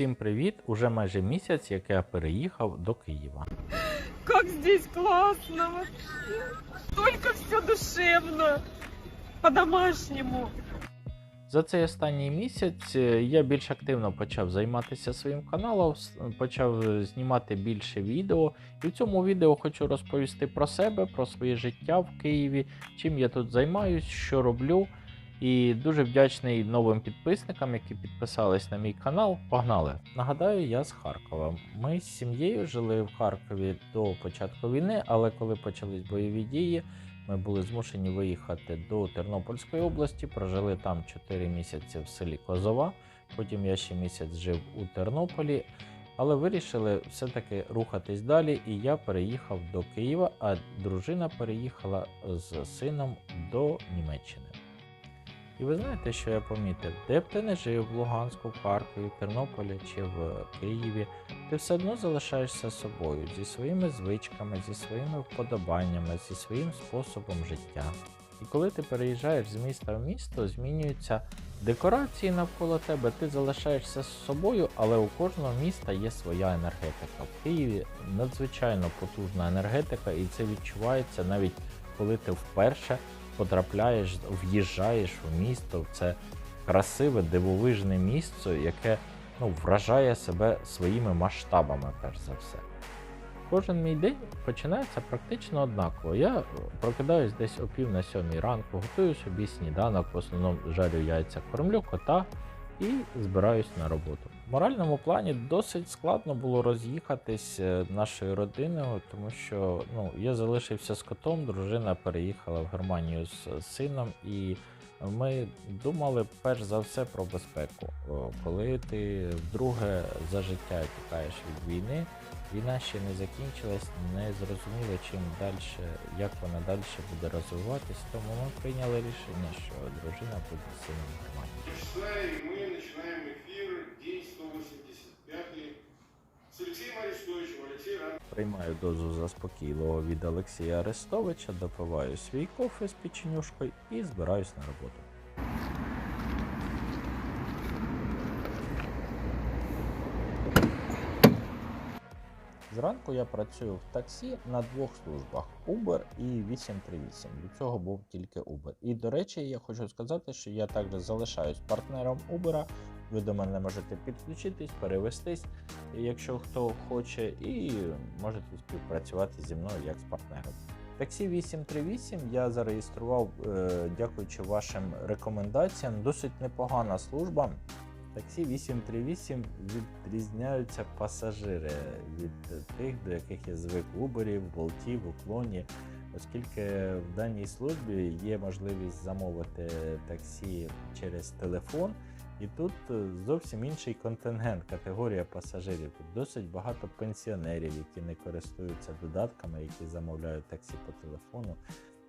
Усім привіт! Уже майже місяць, як я переїхав до Києва. Как здесь классно вообще. Только все душевно. По-домашнему. За цей останній місяць е, я більш активно почав займатися своїм каналом, почав е, знімати більше відео. І в цьому відео хочу розповісти про себе, про своє життя в Києві, чим я тут займаюсь, що роблю. І дуже вдячний новим підписникам, які підписались на мій канал. Погнали! Нагадаю, я з Харкова. Ми з сім'єю жили в Харкові до початку війни, але коли почались бойові дії, ми були змушені виїхати до Тернопільської області, прожили там 4 місяці в селі Козова. Потім я ще місяць жив у Тернополі, але вирішили все-таки рухатись далі. І я переїхав до Києва, а дружина переїхала з сином до Німеччини. І ви знаєте, що я помітив? Де б ти не жив в Луганську, в Харкові, в Тернополі чи в Києві, ти все одно залишаєшся собою зі своїми звичками, зі своїми вподобаннями, зі своїм способом життя. І коли ти переїжджаєш з міста в місто, змінюються декорації навколо тебе, ти залишаєшся з собою, але у кожного міста є своя енергетика. В Києві надзвичайно потужна енергетика, і це відчувається навіть коли ти вперше потрапляєш, в'їжджаєш в місто, в це красиве, дивовижне місце, яке ну, вражає себе своїми масштабами, перш за все. Кожен мій день починається практично однаково. Я прокидаюсь десь о пів на сьомій ранку, готую собі сніданок, в основному жарю яйця, кормлю кота і збираюсь на роботу. Моральному плані досить складно було роз'їхатись е, нашою родиною, тому що ну, я залишився з котом, дружина переїхала в Германію з сином, і ми думали перш за все про безпеку. Коли ти вдруге за життя тікаєш від війни, війна ще не закінчилась, не зрозуміло чим далі, як вона далі буде розвиватись. Тому ми прийняли рішення, що дружина буде сином в Германії. Приймаю дозу заспокійливого від Олексія Арестовича, допиваю свій кофе з печенюшкою і збираюсь на роботу. Зранку я працюю в таксі на двох службах Uber і 838. До цього був тільки Uber. І до речі, я хочу сказати, що я також залишаюсь партнером Uber. Ви до мене можете підключитись, перевестись, якщо хто хоче, і можете співпрацювати зі мною як з партнером. Таксі 838 я зареєстрував, е, дякуючи вашим рекомендаціям. Досить непогана служба. Таксі 838 відрізняються пасажири від тих, до яких я звик Uber, в Болті, Уклоні, оскільки в даній службі є можливість замовити таксі через телефон. І тут е, зовсім інший контингент, категорія пасажирів. Тут досить багато пенсіонерів, які не користуються додатками, які замовляють таксі по телефону.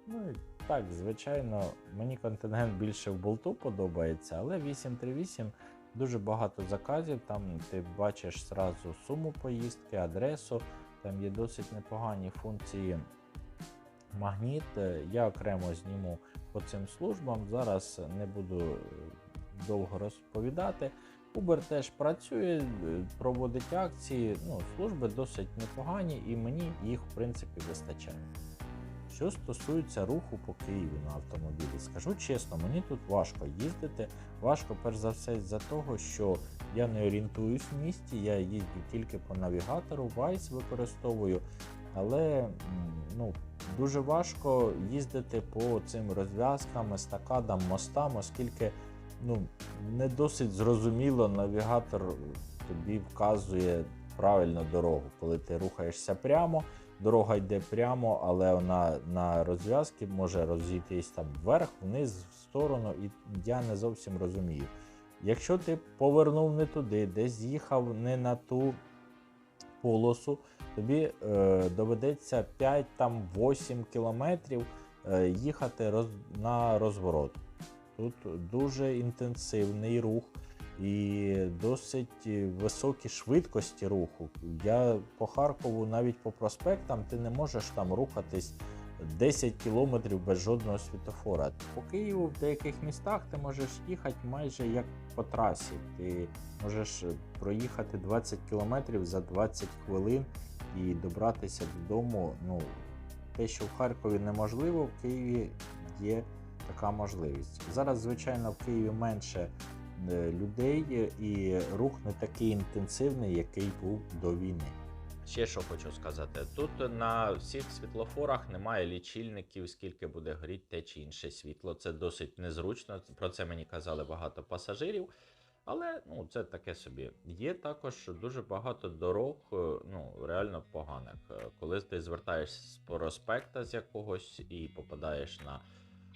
Ну і так, звичайно, мені контингент більше в болту подобається, але 838 дуже багато заказів. Там ти бачиш зразу суму поїздки, адресу. Там є досить непогані функції магніт. Е, Я окремо зніму по цим службам. Зараз не буду е, довго розповідати. Uber теж працює, е, проводить акції. Ну, служби досить непогані, і мені їх в принципі вистачає. Що стосується руху по Києву на автомобілі, скажу чесно, мені тут важко їздити. Важко, перш за все, з-за того, що я не орієнтуюсь в місті, я їздю тільки по навігатору, Vice використовую, але ну, дуже важко їздити по цим розв'язкам, естакадам, мостам, оскільки ну, не досить зрозуміло навігатор тобі вказує правильно дорогу, коли ти рухаєшся прямо. Дорога йде прямо, але вона на розв'язки може розійтись там вверх, вниз, в сторону, і я не зовсім розумію. Якщо ти повернув не туди, десь з'їхав не на ту полосу, тобі е, доведеться 5-8 кілометрів е, їхати роз, на розворот. Тут дуже інтенсивний рух і досить високі швидкості руху. Я по Харкову навіть по проспектам ти не можеш там рухатись 10 кілометрів без жодного світофора. По Києву в деяких містах ти можеш їхати майже як по трасі. Ти можеш проїхати 20 кілометрів за 20 хвилин і добратися додому. Ну, те, що в Харкові неможливо, в Києві є така можливість. Зараз, звичайно, в Києві менше е, людей і рух не такий інтенсивний, який був до війни. Ще що хочу сказати: тут на всіх світлофорах немає лічильників, скільки буде горіти те чи інше світло. Це досить незручно. Про це мені казали багато пасажирів. Але ну, це таке собі. Є також дуже багато дорог, е, ну реально поганих. Е, Коли ти звертаєшся з проспекта з якогось і попадаєш на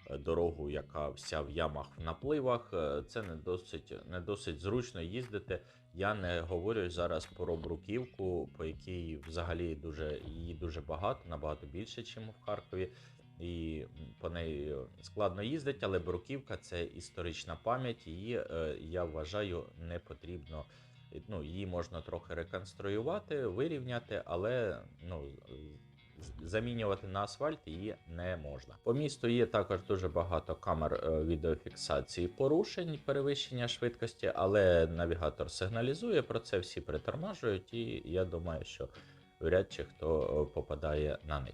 дорогу, яка вся в ямах в напливах, е, це не досить, не досить зручно їздити. Я не говорю зараз про бруківку, по якій взагалі дуже її дуже багато, набагато більше, ніж в Харкові. І по неї складно їздити, але бруківка це історична пам'ять. Її е, я вважаю не потрібно. Ну, її можна трохи реконструювати, вирівняти, але ну, замінювати на асфальт її не можна. По місту є також дуже багато камер е, відеофіксації порушень, перевищення швидкості, але навігатор сигналізує про це, всі притормажують, і я думаю, що вряд чи хто е, попадає на них.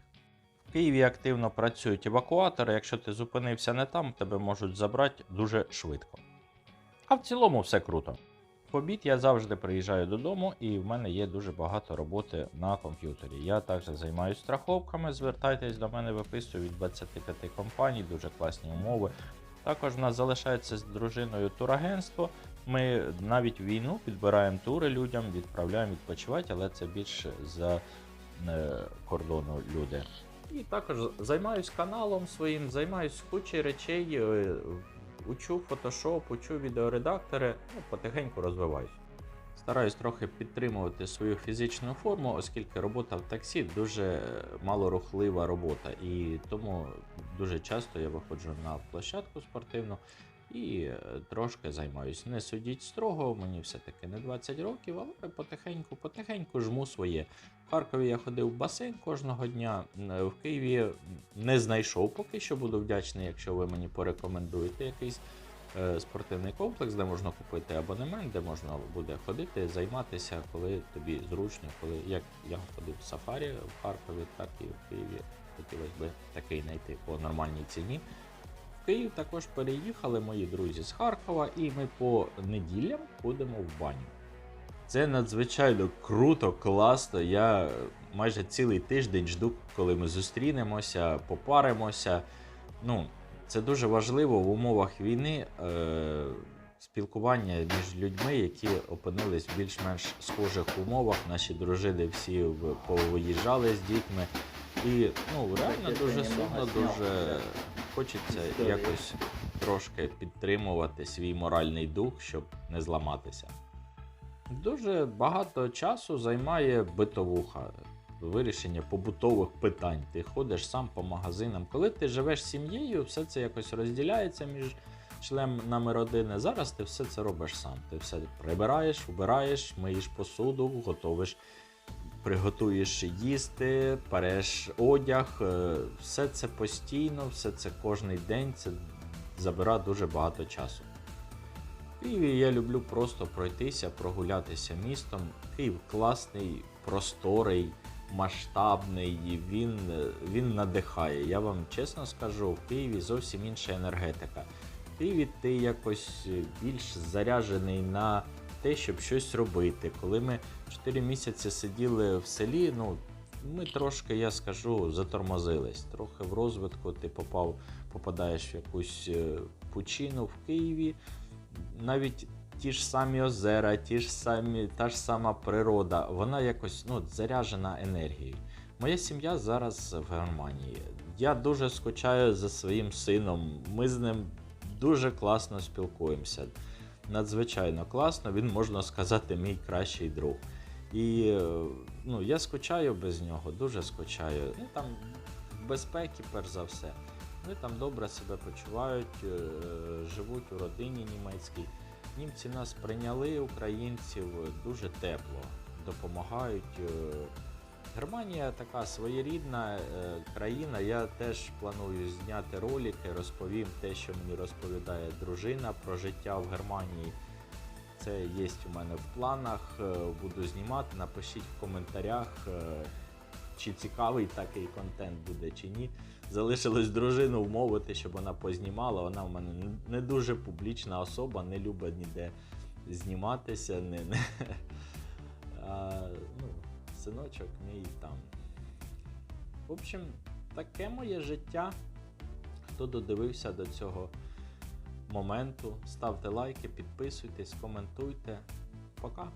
В Києві активно працюють евакуатори. Якщо ти зупинився не там, тебе можуть забрати дуже швидко. А в цілому все круто. В обід я завжди приїжджаю додому, і в мене є дуже багато роботи на комп'ютері. Я також займаюся страховками. Звертайтесь до мене, виписую від 25 компаній, дуже класні умови. Також в нас залишається з дружиною турагентство. Ми навіть війну підбираємо тури людям, відправляємо відпочивати, але це більше за е, кордону люди. І також займаюсь каналом своїм, займаюсь кучою речей, е, учу фотошоп, учу відеоредактори, ну, потихеньку розвиваюсь. Стараюсь трохи підтримувати свою фізичну форму, оскільки робота в таксі дуже малорухлива робота, і тому дуже часто я виходжу на площадку спортивну і е, трошки займаюсь. Не судіть строго, мені все-таки не 20 років, але потихеньку, потихеньку жму своє. В Харкові я ходив в басейн кожного дня. В Києві не знайшов поки що. Буду вдячний, якщо ви мені порекомендуєте якийсь е, спортивний комплекс, де можна купити абонемент, де можна буде ходити, займатися, коли тобі зручно, коли як я ходив в сафарі в Харкові, так і в Києві. Хотілося б такий знайти по нормальній ціні. Київ також переїхали мої друзі з Харкова, і ми по неділям ходимо в баню. Це надзвичайно круто, класно. Я майже цілий тиждень жду, коли ми зустрінемося, попаримося. Ну, це дуже важливо в умовах війни. Е- Спілкування між людьми, які опинились в більш-менш схожих умовах. Наші дружини всі повиїжджали з дітьми. І ну, реально дуже сумно, дуже хочеться якось трошки підтримувати свій моральний дух, щоб не зламатися. Дуже багато часу займає битовуха, вирішення побутових питань. Ти ходиш сам по магазинам. Коли ти живеш сім'єю, все це якось розділяється між членами родини. Зараз ти все це робиш сам. Ти все прибираєш, убираєш, миєш посуду, готовиш, приготуєш їсти, переш одяг. е, Все це постійно, все це кожний день. Це забирає дуже багато часу. В Києві я люблю просто пройтися, прогулятися містом. Київ класний, просторий, масштабний. Він, е, він надихає. Я вам чесно скажу, в Києві зовсім інша енергетика. В Києві ти якось більш заряджений на те, щоб щось робити. Коли ми 4 місяці сиділи в селі, ну ми трошки, я скажу, затормозились. Трохи в розвитку ти попав, попадаєш в якусь е, пучину в Києві навіть ті ж самі озера, ті ж самі, та ж сама природа, вона якось ну, заряджена енергією. Моя сім'я зараз в Германії. Я дуже скучаю за своїм сином. Ми з ним дуже класно спілкуємося. Надзвичайно класно, він, можна сказати, мій кращий друг. І е, ну, я скучаю без нього, дуже скучаю. Ну там безпеки, перш за все. Вони там добре себе почувають, е, живуть у родині німецькій. Німці нас прийняли, українців, дуже тепло, допомагають. Германія така своєрідна е, країна. Я теж планую зняти ролики, розповім те, що мені розповідає дружина про життя в Германії. Це є у мене в планах. е, Буду знімати. Напишіть в коментарях, е, чи цікавий такий контент буде, чи ні. Залишилось дружину вмовити, щоб вона познімала. Вона в мене не- не дуже публічна особа, не любить ніде зніматися. Не, не. Синочок мій там. В общем, таке моє життя. Хто додивився до цього моменту, ставте лайки, підписуйтесь, коментуйте. Пока!